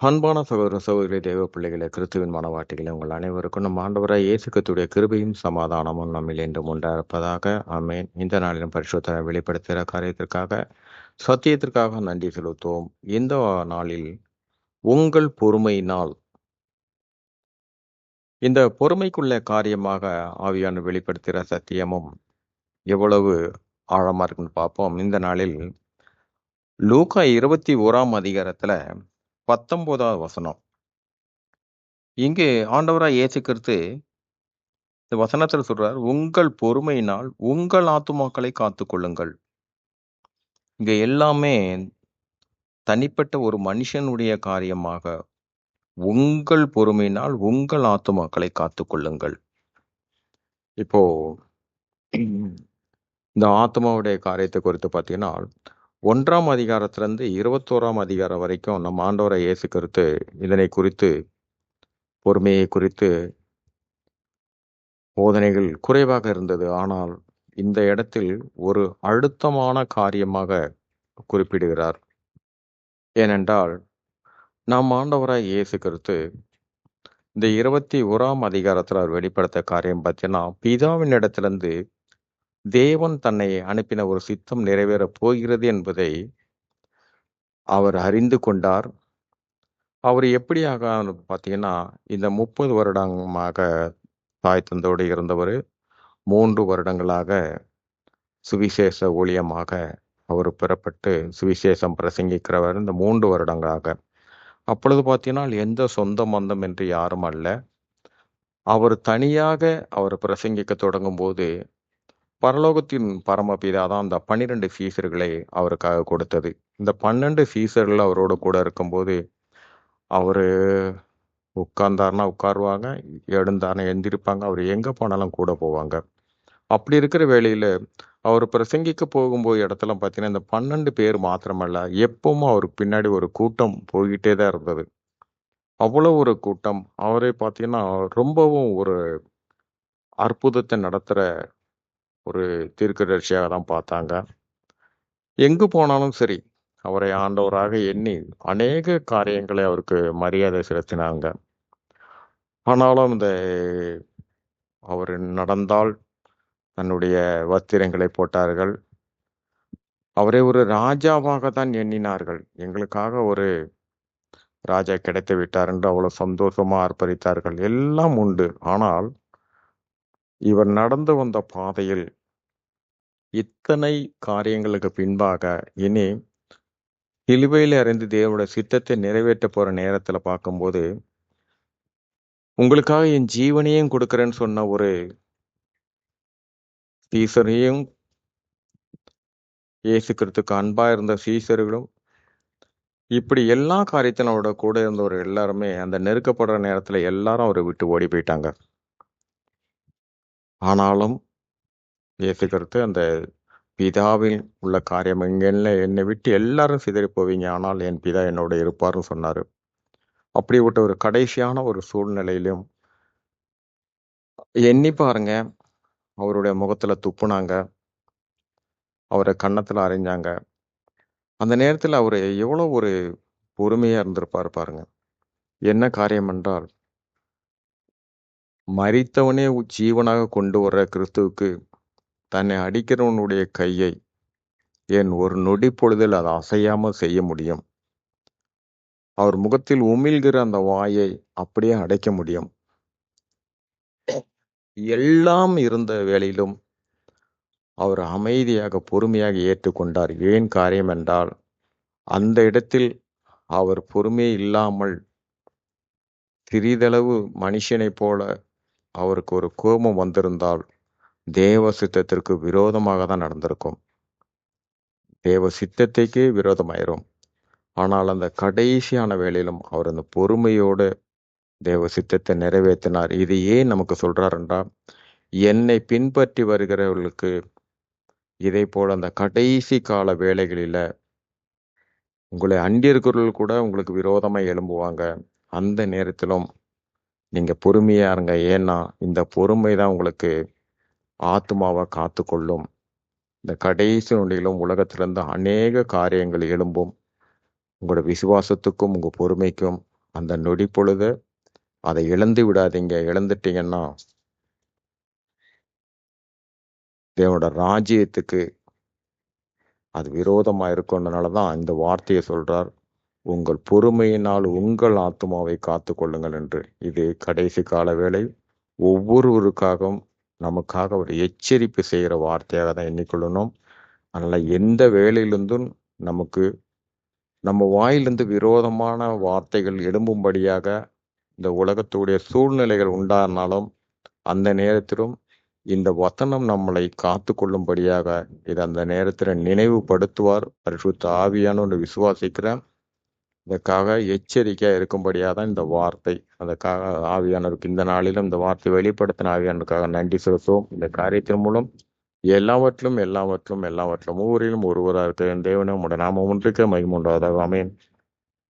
அன்பான சகோதர சகோதரி தேவ பிள்ளைகளை கிறிஸ்துவின் மனவாட்டிகளை உங்கள் அனைவருக்கும் நம் ஆண்டவராய் இயேசுக்கத்துடைய கிருபையும் சமாதானமும் நம்மில் என்றும் உண்டாயிருப்பதாக ஆமென். இந்த நாளிலும் பரிசுத்தனை வெளிப்படுத்துகிற காரியத்திற்காக சத்தியத்திற்காக நன்றி செலுத்துவோம். இந்த நாளில் உங்கள் பொறுமையினால் இந்த பொறுமைக்குள்ள காரியமாக ஆவியான வெளிப்படுத்துகிற சத்தியமும் எவ்வளவு ஆழமாக இருக்குன்னு பார்ப்போம். இந்த நாளில் லூக்கா இருபத்தி ஓராம் அதிகாரத்துல பத்தொன்பதாவது வசனம். இங்கு ஆண்டவராக இயேசு கிறிஸ்து இந்த வசனத்துல சொல்றார் உங்கள் பொறுமையினால் உங்கள் ஆத்துமாக்களை காத்துக்கொள்ளுங்கள். இங்க எல்லாமே தனிப்பட்ட ஒரு மனுஷனுடைய காரியமாக உங்கள் பொறுமையினால் உங்கள் ஆத்துமாக்களை காத்துக்கொள்ளுங்கள். இப்போ இந்த ஆத்மாவுடைய காரியத்தை குறித்து பார்த்தீங்கன்னா ஒன்றாம் அதிகாரத்திலிருந்து இருபத்தோராம் அதிகாரம் வரைக்கும் நம்ம ஆண்டவரை இயேசு கருத்து இதனை குறித்து பொறுமையை குறித்து போதனைகள் குறைவாக இருந்தது. ஆனால் இந்த இடத்தில் ஒரு அழுத்தமான காரியமாக குறிப்பிடுகிறார். ஏனென்றால் நாம் ஆண்டவராய் இயேசு கருத்து இந்த இருபத்தி ஓராம் அதிகாரத்தில் அவர் வெளிப்படுத்த காரியம் பார்த்தீங்கன்னா பிதாவின் இடத்திலிருந்து தேவன் தன்னை அனுப்பின ஒரு சித்தம் நிறைவேறப் போகிறது என்பதை அவர் அறிந்து கொண்டார். அவர் எப்படியாக பார்த்தீங்கன்னா இந்த முப்பது வருடமாக தாய் தந்தோடு இருந்தவர் மூன்று வருடங்களாக சுவிசேஷ ஊழியமாக அவர் பெறப்பட்டு சுவிசேஷம் பிரசங்கிக்கிறவர் இந்த மூன்று வருடங்களாக. அப்பொழுது பார்த்தீங்கன்னா எந்த சொந்த மந்தம் என்று யாரும் அல்ல. அவர் தனியாக அவர் பிரசங்கிக்க தொடங்கும் போது பரலோகத்தின் பரமபிதா தான் அந்த பன்னிரெண்டு சீசர்களை அவருக்காக கொடுத்தது. இந்த பன்னெண்டு சீசர்கள் அவரோட கூட இருக்கும்போது அவர் உட்கார்ந்தாருனா உட்காருவாங்க எழுந்தாருனா எந்திருப்பாங்க அவர் எங்கே போனாலும் கூட போவாங்க. அப்படி இருக்கிற வேளையில் அவர் பிரசங்கிக்க போகும்போது இடத்துல பார்த்தீங்கன்னா இந்த பன்னெண்டு பேர் மாத்திரமல்ல எப்பவும் அவருக்கு பின்னாடி ஒரு கூட்டம் போய்கிட்டே தான் இருந்தது. அவ்வளோ ஒரு கூட்டம். அவரே பார்த்தீங்கன்னா ரொம்பவும் ஒரு அற்புதத்தை நடத்துகிற ஒரு தீர்க்கதரிசியாக தான் பார்த்தாங்க. எங்கு போனாலும் சரி அவரை ஆண்டவராக எண்ணி அநேக காரியங்களை அவருக்கு மரியாதை செலுத்தினாங்க. ஆனாலும் இந்த அவர் நடந்தால் தன்னுடைய வஸ்திரங்களை போட்டார்கள். அவரை ஒரு ராஜாவாக தான் எண்ணினார்கள். எங்களுக்காக ஒரு ராஜா கிடைத்து விட்டார் என்று அவ்வளவு சந்தோஷமா அர்ப்பணித்தார்கள். எல்லாம் உண்டு. ஆனால் இவர் நடந்து வந்த பாதையில் இத்தனை காரியங்களுக்கு பின்பாக இனி இழுவையில் அறிந்து தேவனுடைய சித்தத்தை நிறைவேற்ற போகிற நேரத்தில் பார்க்கும்போது உங்களுக்காக என் ஜீவனையும் கொடுக்குறேன்னு சொன்ன ஒரு சீசரையும் இயேசுக்கிறதுக்கு அன்பாக இருந்த சீசர்களும் இப்படி எல்லா காரியத்திலும் அவரோட கூட இருந்தவர் எல்லாருமே அந்த நெருக்கப்படுற நேரத்தில் எல்லாரும் அவரை விட்டு ஓடி போயிட்டாங்க. ஆனாலும் இயேசுக்கிறது அந்த பிதாவில் உள்ள காரியம் எங்கன்னு என்னை விட்டு எல்லாரும் சிதறி போவீங்க. ஆனால் என் பிதா என்னோட இருப்பார்னு சொன்னார். அப்படிப்பட்ட ஒரு கடைசியான ஒரு சூழ்நிலையிலும் எண்ணி பாருங்க. அவருடைய முகத்துல துப்புனாங்க. அவரை கன்னத்துல அரைஞ்சாங்க. அந்த நேரத்தில் அவர் எவ்வளோ ஒரு பொறுமையாக இருந்திருப்பார் பாருங்க. என்ன காரியம் என்றால் மறித்தவனே ஜீவனாக கொண்டு வர்ற கிறிஸ்துவுக்கு தன்னை அடிக்கிறவனுடைய கையை ஏன் ஒரு நொடி பொழுதில் அதை அசையாமல் செய்ய முடியும்? அவர் முகத்தில் உமிழ்கிற அந்த வாயை அப்படியே அடைக்க முடியும். எல்லாம் இருந்த வேளையிலும் அவர் அமைதியாக பொறுமையாக ஏற்றுக்கொண்டார். ஏன் காரியம் என்றால் அந்த இடத்தில் அவர் பொறுமை இல்லாமல் சிறிதளவு மனுஷனைப் போல அவருக்கு ஒரு கோபம் வந்திருந்தால் தேவ சித்தத்திற்கு விரோதமாக தான் நடந்திருக்கும். தேவ சித்தத்தைக்கே விரோதமாயிரும். ஆனால் அந்த கடைசியான வேளையிலும் அவர் அந்த பொறுமையோடு தேவ சித்தத்தை நிறைவேற்றினார். இது ஏன் நமக்கு சொல்றார் என்றால் என்னை பின்பற்றி வருகிறவர்களுக்கு இதே போல் அந்த கடைசி கால வேலைகளில் உங்களை அண்டியிருக்கிறவர்கள் கூட உங்களுக்கு விரோதமாக எழும்புவாங்க. அந்த நேரத்திலும் நீங்கள் பொறுமையாக இருங்க. ஏன்னா இந்த பொறுமை தான் உங்களுக்கு ஆத்மாவை காத்துக்கொள்ளும். இந்த கடைசி நொடியிலும் உலகத்திலிருந்து அநேக காரியங்கள் எழும்பும். உங்களோட விசுவாசத்துக்கும் உங்க பொறுமைக்கும் அந்த நொடி பொழுது அதை இழந்து விடாதீங்க. இழந்துட்டீங்கன்னா தேவனோட ராஜ்யத்துக்கு அது விரோதமாக இருக்கும்னால தான் இந்த வார்த்தையை சொல்றார். உங்கள் பொறுமையினால் உங்கள் ஆத்மாவை காத்து கொள்ளுங்கள் என்று. இது கடைசி கால வேளை ஒவ்வொருவருக்காகவும் நமக்காக ஒரு எச்சரிப்பு செய்கிற வார்த்தையாக தான் எண்ணிக்கொள்ளணும் அதனால் எந்த வேலையிலிருந்தும் நமக்கு நம்ம வாயிலிருந்து விரோதமான வார்த்தைகள் எழும்பும்படியாக இந்த உலகத்துடைய சூழ்நிலைகள் உண்டானாலும் அந்த நேரத்திலும் இந்த வசனம் நம்மளை காத்து கொள்ளும்படியாக இது அந்த நேரத்தில் நினைவுபடுத்துவார். பரிசுத்த ஆவியானு விசுவாசிக்கிறேன். இதற்காக எச்சரிக்கையா இருக்கும்படியாக தான் இந்த வார்த்தை. அதற்காக ஆவியானவருக்கு இந்த நாளிலும் இந்த வார்த்தை வெளிப்படுத்தின ஆவியானருக்காக நன்றி செலுத்துவோம். இந்த காரியத்தின் மூலம் எல்லாவற்றிலும் எல்லாவற்றிலும் எல்லாவற்றிலும் ஊரிலும் ஒருவராக இருக்கிற தேவனும் உடனாம ஒன்றுக்கு மகிமுண்டாவதாக அமேன்